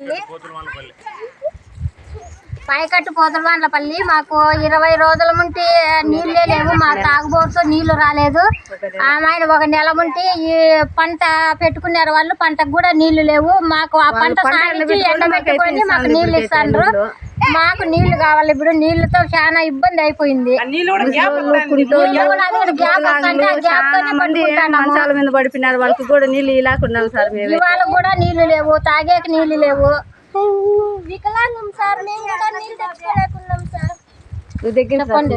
కోతుల వాళ్ళ పల్లె పైకట్టు పోతలవాండ్లపల్లి మాకు ఇరవై రోజుల ముంటి నీళ్ళే లేవు మా తాగుబోరుతో నీళ్ళు రాలేదు. ఆమె ఒక నెల ముంటి ఈ పంట పెట్టుకున్నారు వాళ్ళు పంటకు కూడా నీళ్ళు లేవు. మాకు ఆ పంట సాగించి ఎండబెట్టుకొని మాకు నీళ్ళు ఇస్తాండ్రు. మాకు నీళ్ళు కావాలి ఇప్పుడు నీళ్ళతో చాలా ఇబ్బంది అయిపోయింది. నీళ్ళు. మంచాల మీద పడిపోయినారు వాళ్ళకి కూడా నీళ్ళు ఇలాకున్నాం సార్ ఇవాళ కూడా నీళ్ళు లేవు తాగేకి నీళ్ళు లేవు. వికలాంగం సార్ మేము కూడా నీళ్ళు తెచ్చుకోలేకున్నాం సార్. చెప్పండి.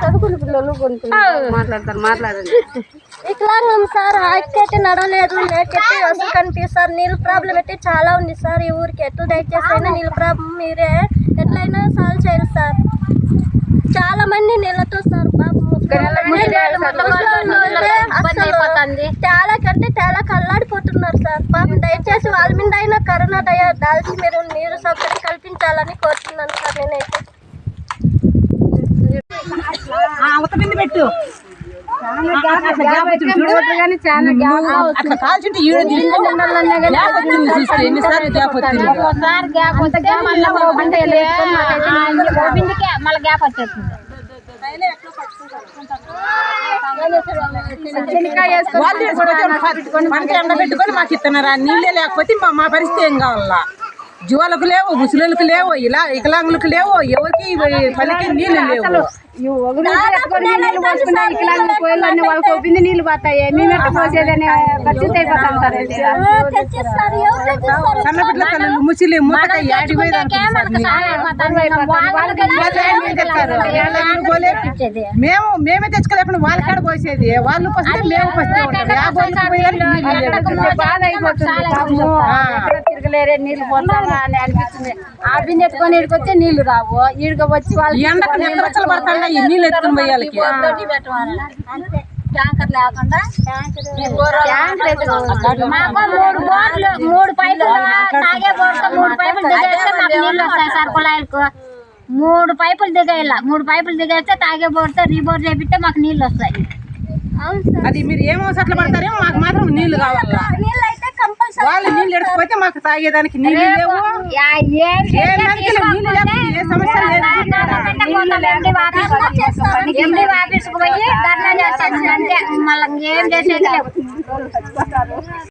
చదువుకున్న పిల్లలు కొన్ని మాట్లాడతారు మాట్లాడండి. వికలాంగం సార్ అయితే నడవలేదు లేకపోతే అసలు కనిపిస్తారు నీళ్ళ ప్రాబ్లం అయితే చాలా ఉంది సార్ ఈ ఊరికి ఎట్లా దయచేసి అయినా నీళ్ళ ప్రాబ్లం మీరే ఎట్లయినా సాల్వ్ చేయాలి సార్. చాలా మంది నీళ్ళతో సార్ పాపం చాలా కంటే చాలా కల్లాడిపోతున్నారు సార్. పాపం దయచేసి వాళ్ళ మీద అయినా కరోనా దయ దాల్చి మీరు నీరు సౌకర్యం కల్పించాలని కోరుతున్నాను సార్ నేనైతే. పెట్టు. మళ్ళీ గ్యాప్ వచ్చేస్తుంది. వాళ్ళు పంట ఎండ పెట్టుకొని మాకు ఇస్తున్నారా నీళ్ళే లేకపోతే మా మా పరిస్థితి ఏం కావాలా? జువాలకు లేవు ముసలిలకు లేవు ఇలా వికలాంగులకు లేవు ఎవరికి పలికి నీళ్ళు లేవు. నీళ్ళు పోతాయి. మేము ఎట్లా పోసేదని ఖర్చు అయిపోతాం సార్ సన్నపిట్ల తల్లు ముసిలి మూతక యాడి పోయి మేము మేమే తెచ్చుకోలేకుండా వాళ్ళ కాడ పోసేది. వాళ్ళు పోస్తే మేము పోస్తే. బాధ అయిపోతుంది. తిరగలేరే నీళ్ళు పోతారా అని అనిపిస్తుంది. ఆ బిందె ఎత్తుకొని ఈడికొస్తే నీళ్ళు రావు. ఈడికి వచ్చి ఈ వాళ్ళు నీళ్ళు ఎత్తుకుని పోయాలకి ట్యాంకర్ లేకుండా మాకు మూడు బోర్లు మూడు పైపులు తాగే మూడు పైపులు దిగేస్తే మాకు నీళ్ళు వస్తాయి సార్ కుళాయిలకు మూడు పైపులు దిగేయాల మూడు పైపులు దిగేస్తే తాగే బోర్తో రీబోర్ చేపిస్తే మాకు నీళ్ళు వస్తాయి. అవును సార్. అది మీరు ఏమో సట్లు పడతారేమో మాకు మాత్రం నీళ్ళు కావాలా? వాళ్ళు నీళ్ళు ఎడకపోతే మాకు తాగేదానికి నీళ్ళు లేవు. ఏం నీళ్ళు లేకపోతే ఏ సమస్య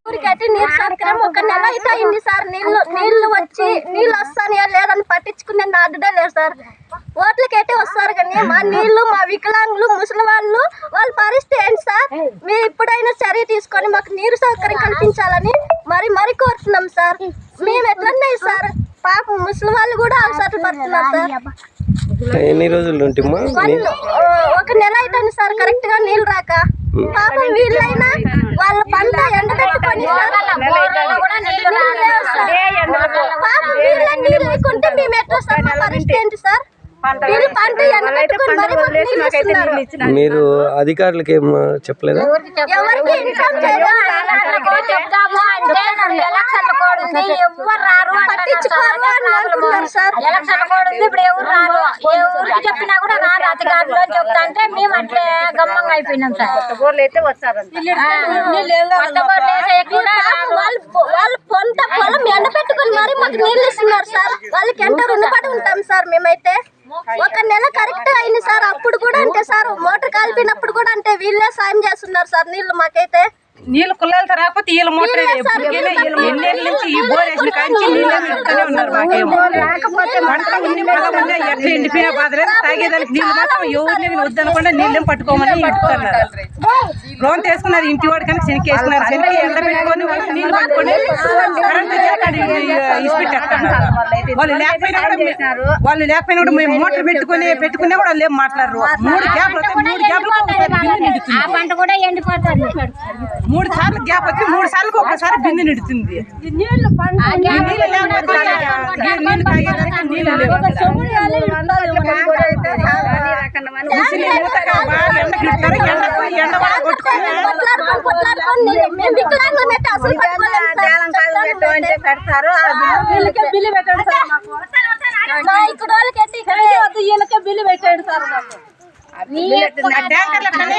ఊరికైతే నీరు సౌకర్యం ఒక నెల అయితే అయింది సార్. నీళ్ళు నీళ్ళు వచ్చి నీళ్ళు వస్తాయా లేదని పట్టించుకునే నాదుడే లేదు సార్. ఓట్లకైతే వస్తారు కానీ మా నీళ్ళు మా వికలాంగులు ముసలి వాళ్ళు మీరు ఇప్పుడైనా చర్య తీసుకొని మాకు నీరు సౌకర్యం కల్పించాలని మరి మరి కోరుతున్నాం సార్. మేము ఎట్లున్నాయి సార్ పాపం ముసలి వాళ్ళు కూడా అవసరం పడుతున్నారు సార్. ఎన్ని రోజులు ఒక నెల అవుతుంది సార్ కరెక్ట్గా నీళ్ళు రాక. పాపం వీళ్ళైనా వాళ్ళ పంట లేవు సార్. పాపం వీళ్ళ నీళ్ళు లేకుంటే మేము ఎట్లా సార్? మా పరిస్థితి ఏంటి సార్? మరి అధికారులకి ఏం చెప్పలేదా? ఎలక్షన్ ఇప్పుడు ఎవరు రారు? ఏ ఊరికి చెప్పినా కూడా రారు అధికారులు అని చెప్తా అంటే మేము అట్లే గమ్మంగా అయిపోయినాం సార్. వాళ్ళు వాళ్ళు పొంత పొలం ఎండబెట్టుకుని మరి మాకు నీళ్ళు ఇస్తున్నారు సార్. వాళ్ళకి ఎంత రుణపడి ఉంటాం సార్ మేమైతే. ఒక నెల కరెక్ట్ అయింది సార్. అప్పుడు కూడా అంటే సార్. మోటార్ కాలిపోయినప్పుడు కూడా అంటే వీళ్ళే సాయం చేస్తున్నారు సార్ నీళ్ళు మాకైతే. నీళ్ళు కుళ్ళాలతో రాకపోతే వీళ్ళ మోటార్ ఎన్నేళ్ళ నుంచి ఈ బోర్ వేసిన కాంచి నీళ్ళు నింపుతూనే ఉన్నారు మాకేమో. పంట ఉన్ని పొలం ఉన్నా ఎట్లా ఎండిపోయినా బాధ లేదు తాగేదానికి నీళ్ళు మాత్రం ఎవరిని వద్దనకుండా నీళ్ళేం పట్టుకోమని ఇస్తున్నారు లోన్ తీసుకున్నారు ఇంటి వాడు కానీ శనికి వేసుకున్నారు శనికి ఎండ పెట్టుకొని వాళ్ళు నీళ్ళు పట్టుకొని కరెంట్ ఇసిపెట్టేస్తున్నారు వాళ్ళు లేకపోయినా కూడా వాళ్ళు లేకపోయినా కూడా మేము మోటార్ పెట్టుకొని పెట్టుకున్నా కూడా వాళ్ళు ఏం మాట్లాడరు మూడు గ్యాప్లు మూడు గ్యాప్లు ఆ పంట కూడా ఎండిపోతుంది. మూడు సార్లు గ్యాప్ వచ్చి మూడు సార్లు ఒకసారి బిందె నిడుతుంది. పెడతారు. బిల్లు పెట్టండి సార్ మాకు. ఇక్కడ వాళ్ళకి అయితే ఇక్కడ బిల్లు పెట్టాడు సార్ మీ ఆ ట్యాంకర్ల కన్నా